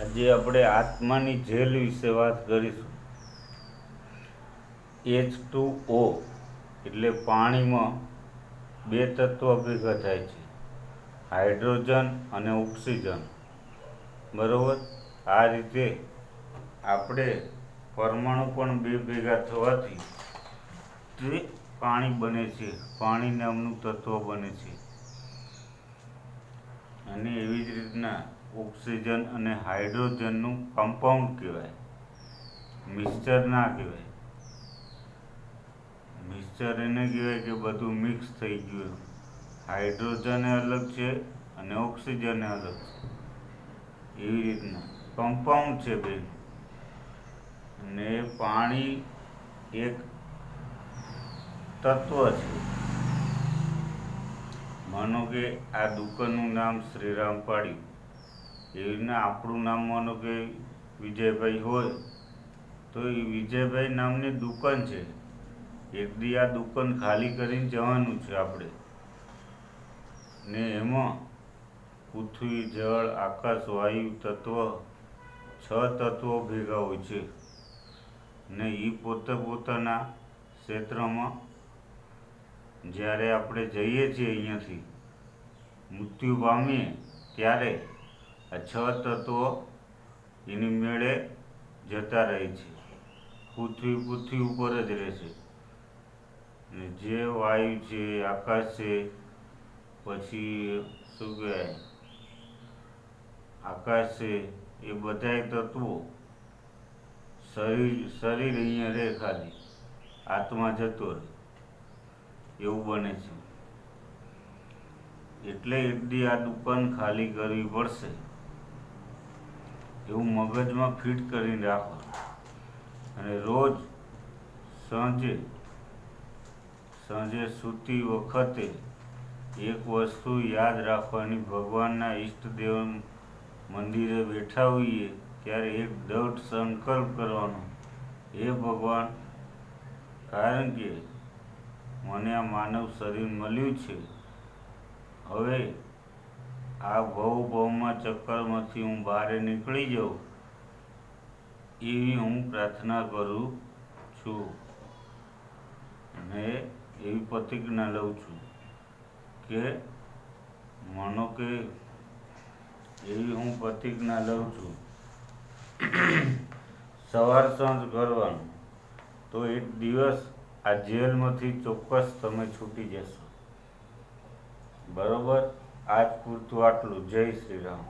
આજે આપણે આત્માની જેલ વિશે વાત કરીશું. એચ ટુ ઓ એટલે પાણીમાં બે તત્વ ભેગા થાય છે. હાઇડ્રોજન અને ઓક્સિજન. બરાબર? આ રીતે આપણે પરમાણુ પણ બે ભેગા થવાથી તે પાણી બને છે. પાણી નામનું તત્વ બને છે. અને એવી જ રીતના ઓક્સિજન અને હાઇડ્રોજનનું કમ્પાઉન્ડ કહેવાય. મિક્સચર ના કહેવાય. મિક્સચર એને કહેવાય કે બધું મિક્સ થઈ ગયું. હાઇડ્રોજન અલગ છે અને ઓક્સિજન અલગ છે. એવી રીતના. કમ્પાઉન્ડ છે બે. અને પાણી એક તત્વ છે. માનો કે આ દુકાનનું નામ શ્રીરામ પાડ્યું. એવી રીતના આપણું નામ માનો કે વિજયભાઈ હોય, તો એ વિજયભાઈ નામની દુકાન છે. એક દી આ દુકાન ખાલી કરીને જવાનું છે આપણે. ને એમાં પૃથ્વી, જળ, આકાશ, વાયુ, તત્વ, છ તત્વો ભેગા હોય છે. ને એ પોતે પોતાના ક્ષેત્રમાં જ્યારે આપણે જઈએ છીએ અહીંયાથી, મૃત્યુ પામીએ ત્યારે આ છ તત્વો એની મેળે જતા રહે છે. પૃથ્વી પૃથ્વી ઉપર જ રહે છે. અને જે વાયુ છે, આકાશ છે, પછી શું કહેવાય? આકાશ છે, એ બધાય તત્વો શરીર શરીર અહીંયા રહે ખાલી. આત્મા જતો રહે. એવું બને છે. એટલે એટલી આ દુકાન ખાલી કરવી પડશે. એવું મગજમાં ફિટ કરીને રાખો અને રોજ સાંજે સાંજે સૂતી વખતે એક વસ્તુ યાદ રાખવાની ભગવાનના ઈષ્ટદેવ મંદિરે બેઠા હોઈએ, ત્યારે એક દૃઢ સંકલ્પ કરવાનો. હે ભગવાન, કારણ કે મને આ માનવ શરીર મળ્યું છે. હવે આ ભવ ભવમાં ચક્કરમાંથી હું બહાર નીકળી જાઉં, એવી હું પ્રાર્થના કરું છું અને એવી પ્રતિજ્ઞા લઉં છું કે માનો કે એવી હું પ્રતિજ્ઞા લઉં છું, સવાર સાંજ કરવાનું, તો એક દિવસ આ જેલમાંથી ચોક્કસ તમે છૂટી જશો. બરોબર? આજ પૂરતું આટલું. જય શ્રી રામ.